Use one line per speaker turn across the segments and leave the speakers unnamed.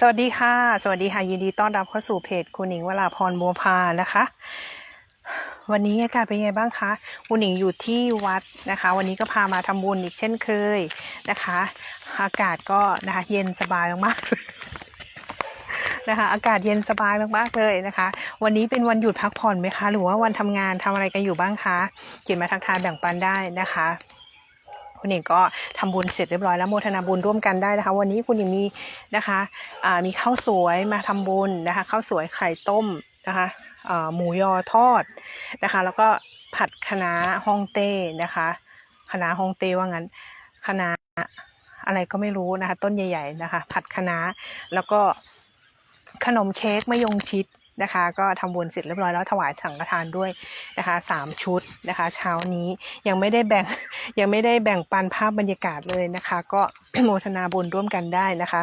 สวัสดีค่ะ สวัสดีค่ะ ยินดีต้อนรับเข้าสู่เพจคุณหนิงเวราพรบัวพานะคะ วันนี้อากาศเป็นไงบ้างคะคุณหนิงอยู่ที่วัดนะคะ วันนี้ก็พามาทำบุญอีกเช่นเคยนะคะ อากาศก็นะคะเย็นสบายมากๆนะคะ อากาศเย็นสบายมากๆเลยนะคะ วันนี้เป็นวันหยุดพักผ่อนไหมคะ หรือว่าวันทำงานทำอะไรกันอยู่บ้างคะเขียนมาทักทายแบ่งปันได้นะคะ คุณหญิงก็ทำบุญเสร็จเรียบร้อยแล้วโมทนาบุญร่วมกันได้นะคะ วันนี้คุณหญิงมีนะคะมีข้าวสวยมาทำบุญนะคะข้าวสวยไข่ต้มนะคะหมูยอทอดนะคะ แล้วก็ผัดคะน้าฮ่องเต้นะคะคะน้าฮ่องเต้ว่างั้นคะน้าอะไรก็ไม่รู้นะคะ ต้นใหญ่ ๆ นะคะ ผัดคะน้าแล้วก็ขนมเค้กมะยงชิด นะคะ ก็ทำบุญเสร็จเรียบร้อยแล้วถวายสังฆทานด้วยนะคะสามชุดนะคะ เช้านี้ยังไม่ได้แบ่งยังไม่ได้แบ่งปันภาพบรรยากาศเลยนะคะ ก็โมทนาบุญร่วมกันได้นะคะ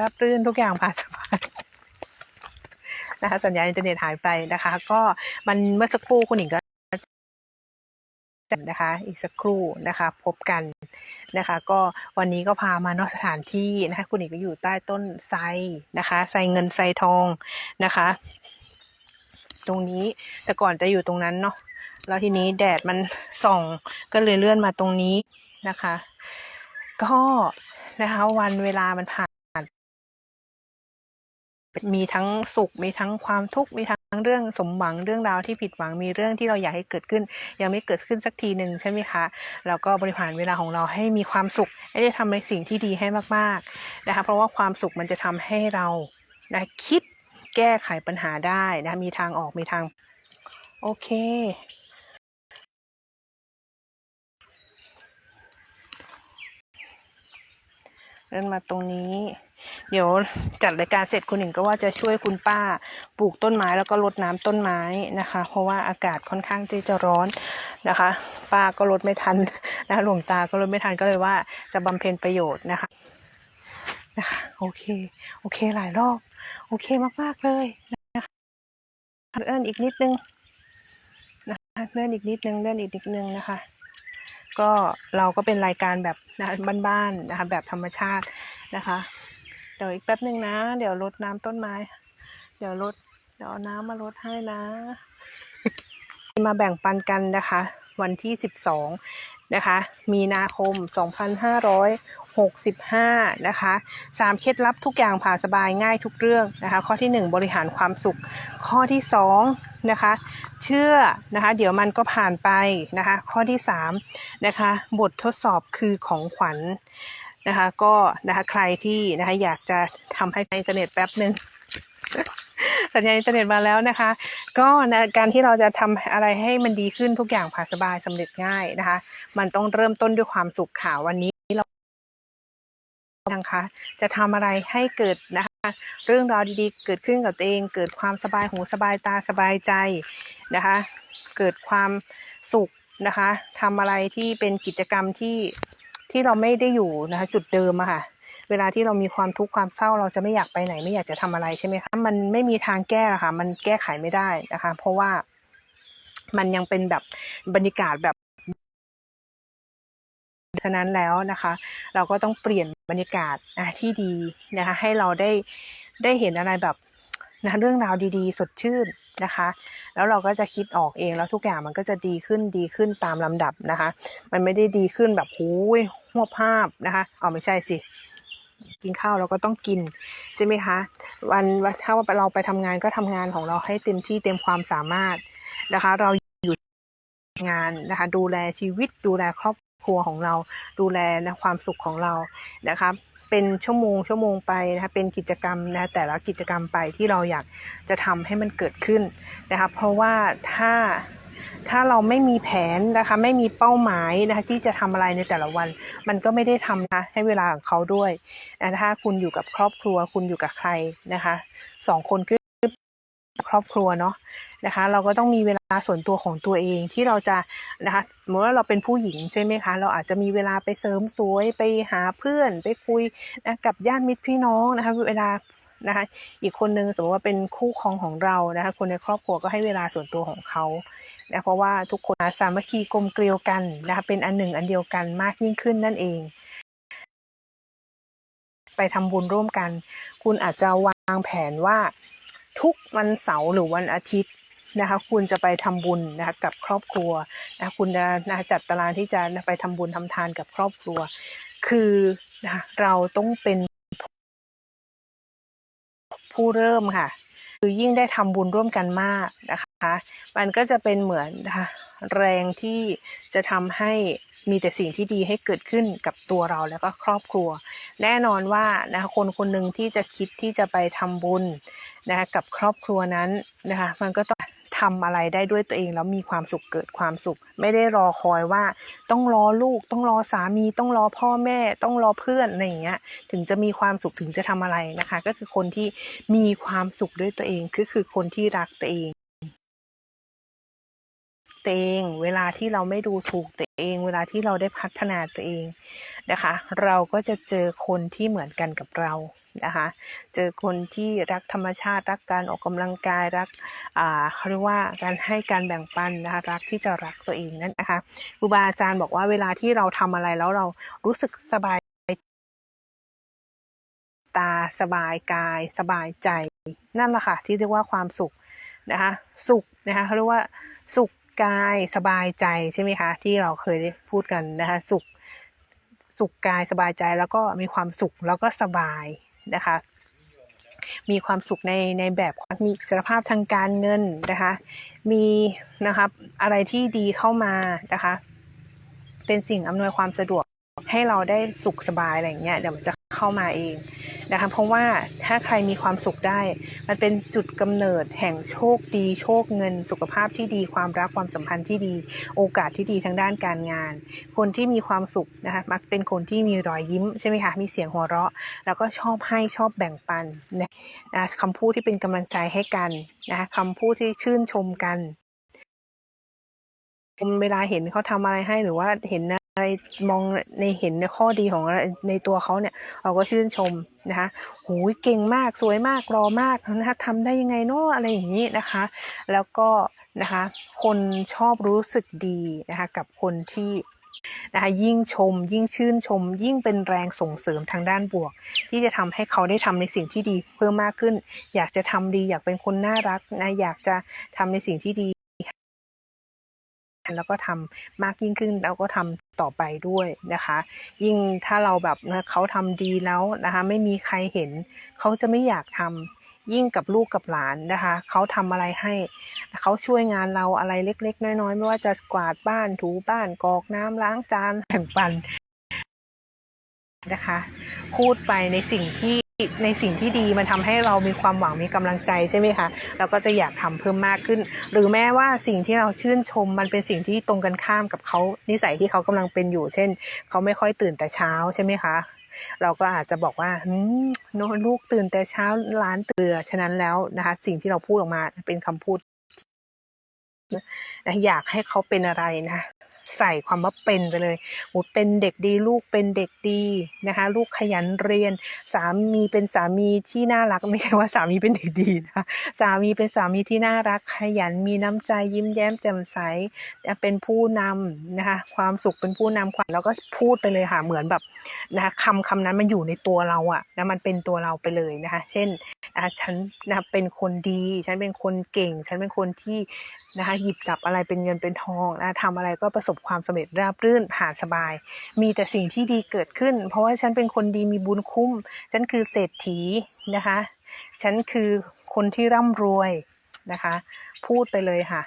รับรื่นทุกอย่างผ่านสบายนะคะสัญญาณอินเทอร์เน็ตหายไปนะคะ ก็มันเมื่อสักครู่คุณหญิงก็ นะคะอีกสักครู่นะคะพบกันนะคะ ก็วันนี้ก็พามานอกสถานที่นะคะคุณหญิงก็อยู่ใต้ต้นไทรนะคะไทรเงินไทรทองนะคะ ตรงนี้แต่ก่อนจะอยู่ตรงนั้นเนาะแล้วทีนี้แดดมันส่องก็เลยเลื่อนมาตรงนี้นะคะ ก็นะคะวันเวลามันผ่าน มีทั้งสุข มีทั้งความทุกข์มีทั้งเรื่องสมหวังเรื่องราวที่ผิดหวังมีเรื่องที่เราอยากให้เกิดขึ้น ยังไม่เกิดขึ้นสักทีหนึ่งใช่ไหมคะเราก็บริหารเวลาของเราให้มีความสุขให้ได้ทำในสิ่งที่ดีให้มากๆนะคะเพราะว่าความสุขมันจะทำให้เรานะคิดแก้ไขปัญหาได้นะมีทางออกมีทางโอเคเริ่มมาตรงนี้ เดี๋ยวจัดรายการเสร็จคุณหญิงก็ว่าจะช่วยคุณป้าปลูกต้นไม้แล้วก็รดน้ำต้นไม้นะคะ เพราะว่าอากาศค่อนข้างที่จะร้อนนะคะ ป้าก็รดไม่ทันนะคะหลวงตาก็รดไม่ทันก็เลยว่าจะบำเพ็ญประโยชน์นะคะนะคะโอเค โอเคหลายรอบ โอเคมาก ๆ เลยนะคะเลื่อนอีกนิดนึงนะคะเลื่อนอีกนิดนึงเลื่อนอีกนิดนึงนะคะ ก็เราก็เป็นรายการแบบนะบ้านๆนะคะ แบบธรรมชาตินะคะ ดี๋ยวอีกแป๊บหนึ่งนะ เดี๋ยวรดน้ำต้นไม้ เดี๋ยวรดเดี๋ยวเอาน้ำมารดให้นะ มาแบ่งปันกันนะคะ วันที่สิบสองนะคะ มีนาคมสองพันห้าร้อยหกสิบห้านะคะสามเคล็ดลับทุกอย่างผ่าสบายง่ายทุกเรื่องนะคะ ข้อที่หนึ่งบริหารความสุข ข้อที่สองนะคะ เชื่อนะคะ เดี๋ยวมันก็ผ่านไปนะคะ ข้อที่สามนะคะ บททดสอบคือของขวัญ นะคะ ก็นะคะใครที่นะคะอยากจะทำให้อินเทอร์เน็ตแป๊บหนึ่งสัญญาณอินเทอร์เน็ตมาแล้วนะคะ ก็นะการที่เราจะทำอะไรให้มันดีขึ้นทุกอย่างผ่านสบายสำเร็จง่ายนะคะ มันต้องเริ่มต้นด้วยความสุขค่ะวันนี้เรานะคะจะทำอะไรให้เกิดนะคะ เรื่องราวดีๆ เกิดขึ้นกับตัวเอง เกิดความสบายหูสบายตาสบายใจนะคะ เกิดความสุขนะคะทำอะไรที่เป็นกิจกรรมที่ ที่เราไม่ได้อยู่นะคะจุดเดิมอะค่ะ เวลาที่เรามีความทุกข์ความเศร้าเราจะไม่อยากไปไหนไม่อยากจะทำอะไรใช่ไหมคะมันไม่มีทางแก้ค่ะ มันแก้ไขไม่ได้นะคะ เพราะว่ามันยังเป็นแบบบรรยากาศแบบฉะนั้นแล้วนะคะ เราก็ต้องเปลี่ยนบรรยากาศนะที่ดีนะคะให้เราได้ได้เห็นอะไรแบบนะเรื่องราวดีๆ สดชื่นนะคะ แล้วเราก็จะคิดออกเองแล้วทุกอย่างมันก็จะดีขึ้นดีขึ้นตามลำดับนะคะ มันไม่ได้ดีขึ้นแบบโอ้ย หัวภาพนะคะเอ๋อไม่ใช่สิ กินข้าวเราก็ต้องกินใช่ไหมคะ วันวันถ้าว่าเราไปทำงานก็ทำงานของเราให้เต็มที่เต็มความสามารถนะคะ เราอยู่งานนะคะ ดูแลชีวิตดูแลครอบครัวของเรา ดูแลนะความสุขของเรานะคะเป็นชั่วโมงชั่วโมงไปนะคะเป็นกิจกรรมนะแต่ละกิจกรรมไปที่เราอยากจะทำให้มันเกิดขึ้นนะคะเพราะว่าถ้า ถ้าเราไม่มีแผนนะคะ ไม่มีเป้าหมายนะคะที่จะทำอะไรในแต่ละวัน มันก็ไม่ได้ทำนะให้เวลาของเขาด้วยนะถ้าคุณอยู่กับครอบครัว คุณอยู่กับใครนะคะสองคนคือครอบครัวเนาะนะคะ เราก็ต้องมีเวลาส่วนตัวของตัวเองที่เราจะนะคะสมมติว่าเราเป็นผู้หญิงใช่ไหมคะ เราอาจจะมีเวลาไปเสริมสวยไปหาเพื่อนไปคุยนะกับญาติมิตรพี่น้องนะคะ เวลา นะคะ อีกคนนึงสมมติว่าเป็นคู่ครองของเรานะคะ คนในครอบครัวก็ให้เวลาส่วนตัวของเขานะเพราะว่าทุกคนสามัคคีกลมเกลียวกันนะคะเป็นอันหนึ่งอันเดียวกันมากยิ่งขึ้นนั่นเอง ไปไปทำบุญร่วมกัน คุณอาจจะวางแผนว่าทุกวันเสาร์หรือวันอาทิตย์นะคะคุณจะไปทำบุญนะคะกับครอบครัวนะคุณจะนะจัดตารางที่จะไปทำบุญทำทานกับครอบครัว คือนะเราต้องเป็น ผู้เริ่มค่ะ คือยิ่งได้ทำบุญร่วมกันมากนะคะ มันก็จะเป็นเหมือนแรงที่จะทำให้มีแต่สิ่งที่ดีให้เกิดขึ้นกับตัวเราแล้วก็ครอบครัว แน่นอนว่านะคะคนคนหนึ่งที่จะคิดที่จะไปทำบุญนะคะกับครอบครัวนั้นนะคะ มันก็ต้อง ทำอะไรได้ด้วยตัวเองแล้วมีความสุขเกิดความสุข ไม่ได้รอคอยว่า ต้องรอลูก ต้องรอสามี ต้องรอพ่อแม่ ต้องรอเพื่อนอะไรอย่างเงี้ย ถึงจะมีความสุขถึงจะทำอะไรนะคะ ก็คือคนที่มีความสุขด้วยตัวเองคือคือคนที่รักตัวเองตัวเองเวลาที่เราไม่ดูถูกตัวเอง เวลาที่เราได้พัฒนาตัวเองนะคะ เราก็จะเจอคนที่เหมือนกันกับเรา นะคะ เจอคนที่รักธรรมชาติรักการออกกำลังกายรักอ่าเขาเรียกว่าการให้การแบ่งปันนะคะรักที่จะรักตัวเองนั่นนะคะครูบาอาจารย์บอกว่าเวลาที่เราทำอะไรแล้วเรารู้สึกสบายตาสบายกายสบายใจนั่นแหละค่ะที่เรียกว่าความสุขนะคะสุขนะคะเขาเรียกว่าสุขกายสบายใจใช่ไหมคะที่เราเคยพูดกันนะคะสุขสุขกายสบายใจแล้วก็มีความสุขแล้วก็สบาย นะคะ มีความสุขในในแบบมีอิสรภาพทางการเงินนะคะ มีนะครับอะไรที่ดีเข้ามานะคะ เป็นสิ่งอำนวยความสะดวกให้เราได้สุขสบายอะไรอย่างเงี้ยเดี๋ยวมันจะ เข้ามาเองนะคะเพราะว่าถ้าใครมีความสุขได้ มันเป็นจุดกำเนิดแห่งโชคดี โชคเงิน สุขภาพที่ดีความรักความสัมพันธ์ที่ดี โอกาสที่ดีทางด้านการงาน คนที่มีความสุขนะคะมักเป็นคนที่มีรอยยิ้มใช่ไหมคะมีเสียงหัวเราะ แล้วก็ชอบให้ชอบแบ่งปันนะนะคำพูดที่เป็นกำลังใจให้กันนะคะคำพูดที่ชื่นชมกันเวลาเห็นเขาทำอะไรให้หรือว่าเห็น อะไรมองในเห็นในข้อดีของอะไรในตัวเขาเนี่ยเราก็ชื่นชมนะคะหูยเก่งมากสวยมากรอมากนะคะทำได้ยังไงเนาะอะไรอย่างนี้นะคะ แล้วก็นะคะคนชอบรู้สึกดีนะคะกับคนที่นะคะยิ่งชมยิ่งชื่นชม ยิ่งเป็นแรงส่งเสริมทางด้านบวก ที่จะทำให้เขาได้ทำในสิ่งที่ดีเพิ่มมากขึ้น อยากจะทำดีอยากเป็นคนน่ารักนะอยากจะทำในสิ่งที่ดี แล้วก็ทำมากยิ่งขึ้นแล้วก็ทำต่อไปด้วยนะคะ ยิ่งถ้าเราแบบเขาทำดีแล้วนะคะไม่มีใครเห็น เขาจะไม่อยากทำยิ่งกับลูกกับหลานนะคะเขาทำอะไรให้เขาช่วยงานเราอะไรเล็ก ๆ น้อยๆไม่ว่าจะกวาดบ้านถูบ้านกรอกน้ำล้างจานแบ่งปันนะคะ พูดไปในสิ่งที่ ในสิ่งที่ดีมันทำให้เรามีความหวังมีกำลังใจใช่ไหมคะเราก็จะอยากทำเพิ่มมากขึ้น หรือแม้ว่าสิ่งที่เราชื่นชมมันเป็นสิ่งที่ตรงกันข้ามกับเขานิสัยที่เขากำลังเป็นอยู่ เช่น เขาไม่ค่อยตื่นแต่เช้าใช่ไหมคะเราก็อาจจะบอกว่าโนลูกตื่นแต่เช้าร้านเตือฉะนั้นแล้วนะคะสิ่งที่เราพูดออกมาเป็นคำพูดนะอยากให้เขาเป็นอะไรนะ ใส่ความว่าเป็นไปเลยหมดเป็นเด็กดีลูกเป็นเด็กดีนะคะ ลูกขยันเรียน สามีเป็นสามีที่น่ารัก ไม่ใช่ว่าสามีเป็นเด็กดีนะคะสามีเป็นสามีที่น่ารักขยันมีน้ำใจยิ้มแย้มแจ่มใสเป็นผู้นำนะคะ ความสุขเป็นผู้นำความแล้วก็พูดไปเลยค่ะเหมือนแบบนะคะคำคำนั้นมันอยู่ในตัวเราอะนะมันเป็นตัวเราไปเลยนะคะ เช่นนะคะฉันนะเป็นคนดี ฉันเป็นคนเก่ง ฉันเป็นคนที่ นะคะหยิบจับอะไรเป็นเงินเป็นทองนะทำอะไรก็ประสบความสำเร็จราบรื่นผ่านสบาย มีแต่สิ่งที่ดีเกิดขึ้น เพราะว่าฉันเป็นคนดีมีบุญคุ้ม ฉันคือเศรษฐีนะคะ ฉันคือคนที่ร่ำรวยนะคะ พูดไปเลยค่ะ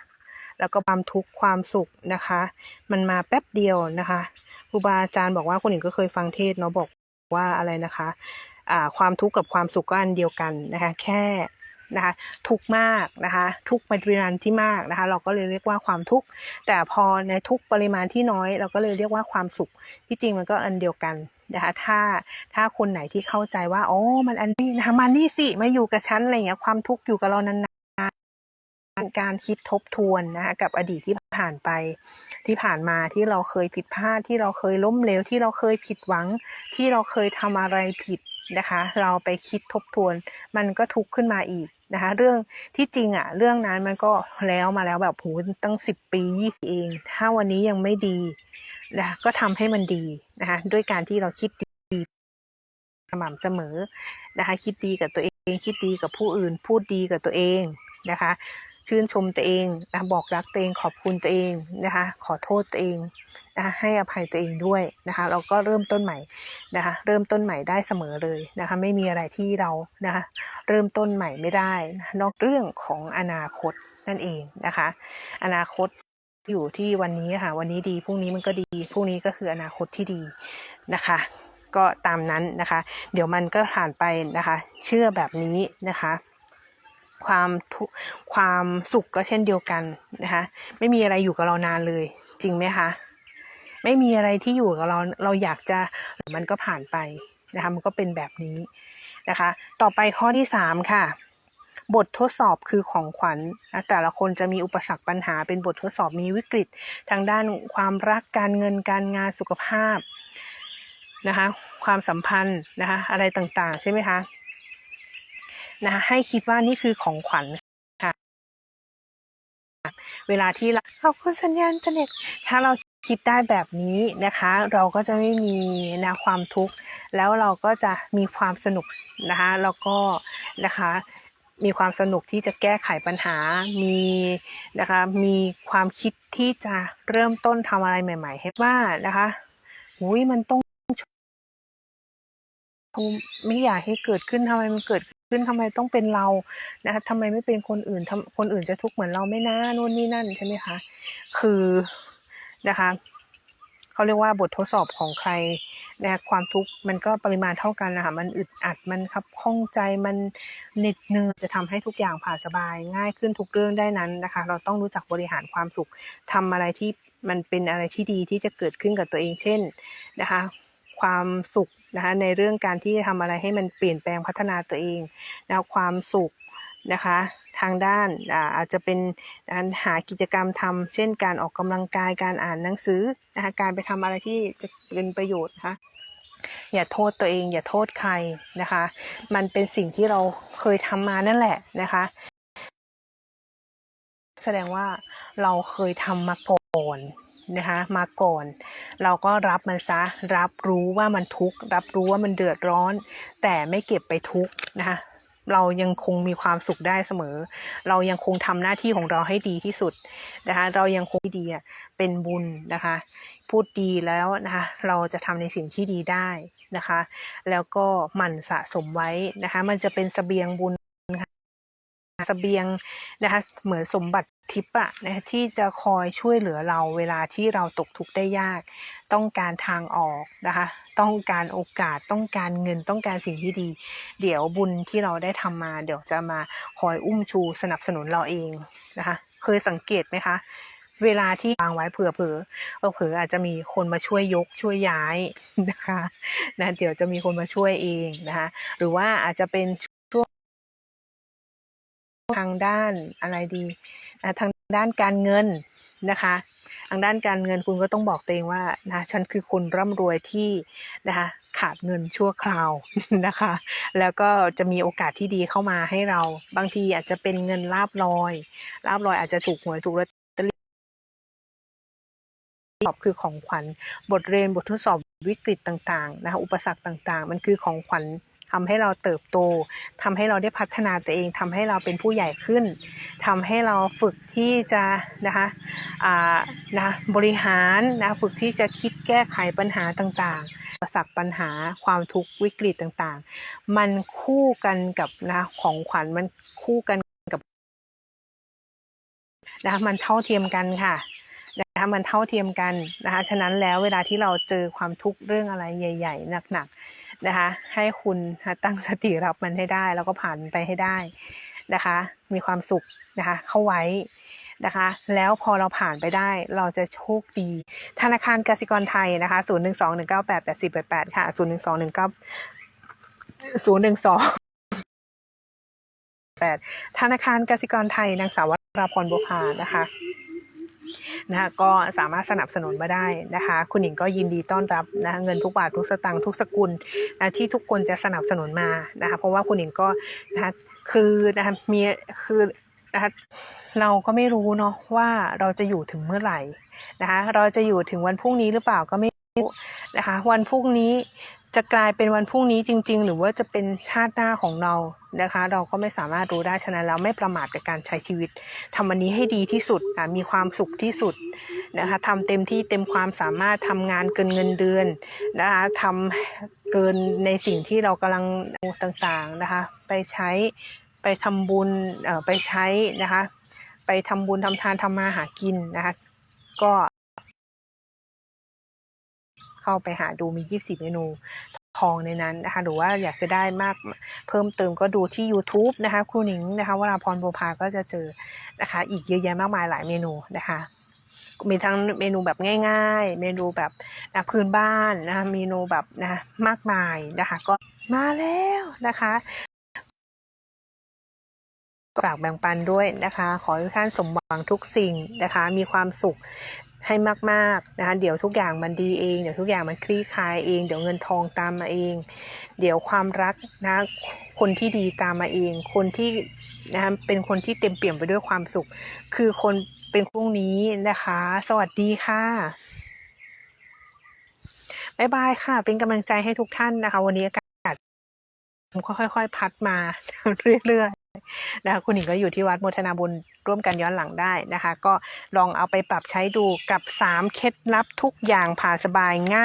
แล้วก็ความทุกข์ความสุขนะคะ มันมาแป๊บเดียวนะคะครูบาอาจารย์บอกว่าคนอื่นก็เคยฟังเทศเนาะบอกว่าอะไรนะคะอ่าความทุกข์กับความสุขก็อันเดียวกันนะคะ แค่ นะคะทุกมากนะคะทุกปริมาณที่มากนะคะเราก็เลยเรียกว่าความทุกข์แต่พอในทุกปริมาณที่น้อย เราก็เลยเรียกว่าความสุขที่จริงมันก็อันเดียวกันนะคะถ้าถ้าคนไหนที่เข้าใจว่าอ๋อมันอันนี้นะคะมานี่สิมาอยู่กับฉันอะไรเงี้ยความทุกข์อยู่กับเรานานการคิดทบทวนนะคะกับอดีตที่ผ่านไปที่ผ่านมาที่เราเคยผิดพลาดที่เราเคยล้มเหลวที่เราเคยผิดหวัง ที่เราเคยทำอะไรผิด นะคะ เราไปคิดทบทวน มันก็ทุกข์ขึ้นมาอีกนะคะ เรื่องที่จริงอะเรื่องนั้นมันก็แล้วมาแล้วแบบโหตั้งสิบปียี่สิบเอง ถ้าวันนี้ยังไม่ดีนะก็ทำให้มันดีนะคะด้วยการที่เราคิดดีสม่ำเสมอนะคะ คิดดีกับตัวเอง คิดดีกับผู้อื่น พูดดีกับตัวเองนะคะ ชื่นชมตัวเองนะบอกรักตัวเองขอบคุณตัวเองนะคะขอโทษตัวเองนะคะให้อภัยตัวเองด้วยนะคะเราก็เริ่มต้นใหม่นะคะเริ่มต้นใหม่ได้เสมอเลยนะคะไม่มีอะไรที่เรานะคะเริ่มต้นใหม่ไม่ได้นะนอกเรื่องของอนาคตนั่นเองนะคะ อนาคตอยู่ที่วันนี้ค่ะวันนี้ดีพรุ่งนี้มันก็ดีพรุ่งนี้ก็คืออนาคตที่ดีนะคะก็ตามนั้นนะคะ เดี๋ยวมันก็ผ่านไปนะคะ เชื่อแบบนี้นะคะ ความทุความสุขก็เช่นเดียวกันนะคะ ไม่มีอะไรอยู่กับเรานานเลย จริงไหมคะ ไม่มีอะไรที่อยู่กับเราเราอยากจะมันก็ผ่านไปนะคะมันก็เป็นแบบนี้นะคะ ต่อไปข้อที่สามค่ะ บททดสอบคือของขวัญนะแต่ละคนจะมีอุปสรรคปัญหาเป็นบททดสอบมีวิกฤต ทางด้านความรักการเงินการงานสุขภาพนะคะ ความสัมพันธ์นะคะ อะไรต่างๆ ใช่ไหมคะ นะคะให้คิดว่านี่คือของขวัญค่ะ เวลาที่เราขอบคุณสัญญาณอินเทอร์เน็ตถ้าเราคิดได้แบบนี้นะคะ เราก็จะไม่มีนะความทุกข์แล้วเราก็จะมีความสนุกนะคะแล้วก็นะคะมีความสนุกที่จะแก้ไขปัญหา มีนะคะมีความคิดที่จะเริ่มต้นทำอะไรใหม่ ๆ ให้ว่านะคะอุ้ยมันต้อง ไม่อยากให้เกิดขึ้นทำไมมันเกิดขึ้นทำไมต้องเป็นเรานะคะทำไมไม่เป็นคนอื่นทำคนอื่นจะทุกข์เหมือนเราไม่น่านู่นนี่นั่นใช่ไหมคะคือนะคะเขาเรียกว่าบททดสอบของใครนะคะความทุกข์มันก็ปริมาณเท่ากันนะคะมันอึดอัดมันครับข้องใจมันเหน็ดเหนื่อยจะทำให้ทุกอย่างผ่านสบาย ง่ายขึ้นทุกเรื่องได้นั้นนะคะ เราต้องรู้จักบริหารความสุขทำอะไรที่มันเป็นอะไรที่ดีที่จะเกิดขึ้นกับตัวเองเช่นนะคะ ความสุข นะคะในเรื่องการที่จะทำอะไรให้มันเปลี่ยนแปลงพัฒนาตัวเองนะความสุขนะคะทางด้านอาอาจจะเป็นการหากิจกรรมทำเช่น การออกกำลังกายการอ่านหนังสือนะคะการไปทำอะไรที่จะเป็นประโยชน์นะคะอย่าโทษตัวเอง อย่าโทษใครนะคะ มันเป็นสิ่งที่เราเคยทำมานั่นแหละนะคะ แสดงว่าเราเคยทำมาก่อน นะคะมาก่อน เราก็รับมันซะ รับรู้ว่ามันทุกข์ รับรู้ว่ามันเดือดร้อน แต่ไม่เก็บไปทุกข์นะคะเรายังคงมีความสุขได้เสมอ เรายังคงทำหน้าที่ของเราให้ดีที่สุดนะคะเรายังคงดีเป็นบุญนะคะ พูดดีแล้วนะคะเราจะทำในสิ่งที่ดีได้นะคะ แล้วก็หมั่นสะสมไว้นะคะ มันจะเป็นสเสบียงบุญ สเบียงนะคะเหมือนสมบัติทิพย์อะนะที่จะคอยช่วยเหลือเราเวลาที่เราตกทุกข์ได้ยาก ต้องการทางออกนะคะต้องการโอกาสต้องการเงินต้องการสิ่งที่ดี เดี๋ยวบุญที่เราได้ทำมา เดี๋ยวจะมาคอยอุ้มชูสนับสนุนเราเองนะคะเคยสังเกตไหมคะเวลาที่วางไว้เผื่อเผลอเผลออาจจะมีคนมาช่วยยกช่วยย้ายนะคะนะเดี๋ยวจะมีคนมาช่วยเองนะคะหรือว่าอาจจะเป็น ทางด้านอะไรดีทางด้านการเงินนะคะทางด้านการเงินคุณก็ต้องบอกตัวเองว่านะฉันคือคนร่ำรวยที่นะคะขาดเงินชั่วคราวนะคะ แล้วก็จะมีโอกาสที่ดีเข้ามาให้เรา บางทีอาจจะเป็นเงินลาบลอยลาบลอยอาจจะถูกหวยถูกลอตเตอรี่สอบคือของขวัญบทเรียนบททดสอบวิกฤตต่างๆนะคะอุปสรรคต่างๆ มันคือของขวัญ ทำให้เราเติบโตทำให้เราได้พัฒนาตัวเองทำให้เราเป็นผู้ใหญ่ขึ้นทำให้เราฝึกที่จะนะคะอ่านะบริหารนะฝึกที่จะคิดแก้ไขปัญหาต่างๆประสักปัญหาความทุกข์วิกฤตต่างๆ มันคู่กันกับนะของขวัญมันคู่กันกับนะมันเท่าเทียมกันค่ะนะคะมันเท่าเทียมกันนะคะฉะนั้นแล้วเวลาที่เราเจอความทุกข์เรื่องอะไรใหญ่ ๆ หนักๆ นะคะ ให้คุณตั้งสติรับมันให้ได้ แล้วก็ผ่านไปให้ได้นะคะ มีความสุขนะคะ เข้าไว้นะคะ แล้วพอเราผ่านไปได้เราจะโชคดี ธนาคารกสิกรไทยนะคะ 0 1 2 1 9 8 8 4 8 8 ค่ะ 0 1 2 1 9 0 1 2 8 ธนาคารกสิกรไทย นางสาววราพรบุพานะคะ นะคะก็สามารถสนับสนุนมาได้นะคะ คุณหญิงก็ยินดีต้อนรับนะคะเงินทุกบาททุกสตางค์ทุกสกุลนะที่ทุกคนจะสนับสนุนมานะคะเพราะว่าคุณหญิงก็นะคะคือนะคะมีคือนะคะเราก็ไม่รู้เนาะว่าเราจะอยู่ถึงเมื่อไหร่นะคะเราจะอยู่ถึงวันพรุ่งนี้หรือเปล่าก็ไม่รู้นะคะวันพรุ่งนี้ จะกลายเป็นวันพรุ่งนี้จริง ๆ หรือว่าจะเป็นชาติหน้าของเรานะคะ เราก็ไม่สามารถรู้ได้ฉะนั้นเราไม่ประมาทกับการใช้ชีวิตทำวันนี้ให้ดีที่สุดมีความสุขที่สุดนะคะทำเต็มที่เต็มความสามารถทำงานเกินเงินเดือนนะคะทำเกินในสิ่งที่เรากำลังต่างๆนะคะ ไปใช้ไปทำบุญไปใช้นะคะ ไปทำบุญทำทานทำมาหากินนะคะ ก็ เข้าไปหาดูมี 24 เมนูทองในนั้นนะคะ หรือว่าอยากจะได้มากเพิ่มเติมก็ดูที่ YouTube นะคะครูหนิงนะคะวราพรโบภาก็จะเจอนะคะ อีกเยอะแยะมากมายหลายเมนูนะคะมีทั้งเมนูแบบง่ายๆ เมนูแบบนะพื้นบ้านนะคะเมนูแบบนะมากมายนะคะ ก็มาแล้วนะคะฝากแบ่งปันด้วยนะคะ ขอให้ทุกท่านสมหวังทุกสิ่งนะคะ มีความสุข ให้มากๆนะคะเดี๋ยวทุกอย่างมันดีเอง เดี๋ยวทุกอย่างมันคลี่คลายเอง เดี๋ยวเงินทองตามมาเอง เดี๋ยวความรักนะคนที่ดีตามมาเอง คนที่นะคะเป็นคนที่เต็มเปี่ยมไปด้วยความสุข คือคนเป็นพรุ่งนี้นะคะ สวัสดีค่ะบ๊ายบายค่ะ เป็นกำลังใจให้ทุกท่านนะคะ วันนี้อากาศค่อยๆพัดมาเรื่อยๆ นะคะคุณหญิงก็อยู่ที่วัดโมทนาบุญร่วมกันย้อนหลังได้นะคะ ก็ลองเอาไปปรับใช้ดูกับ 3 เคล็ดลับทุกอย่างผ่าสบายง่าย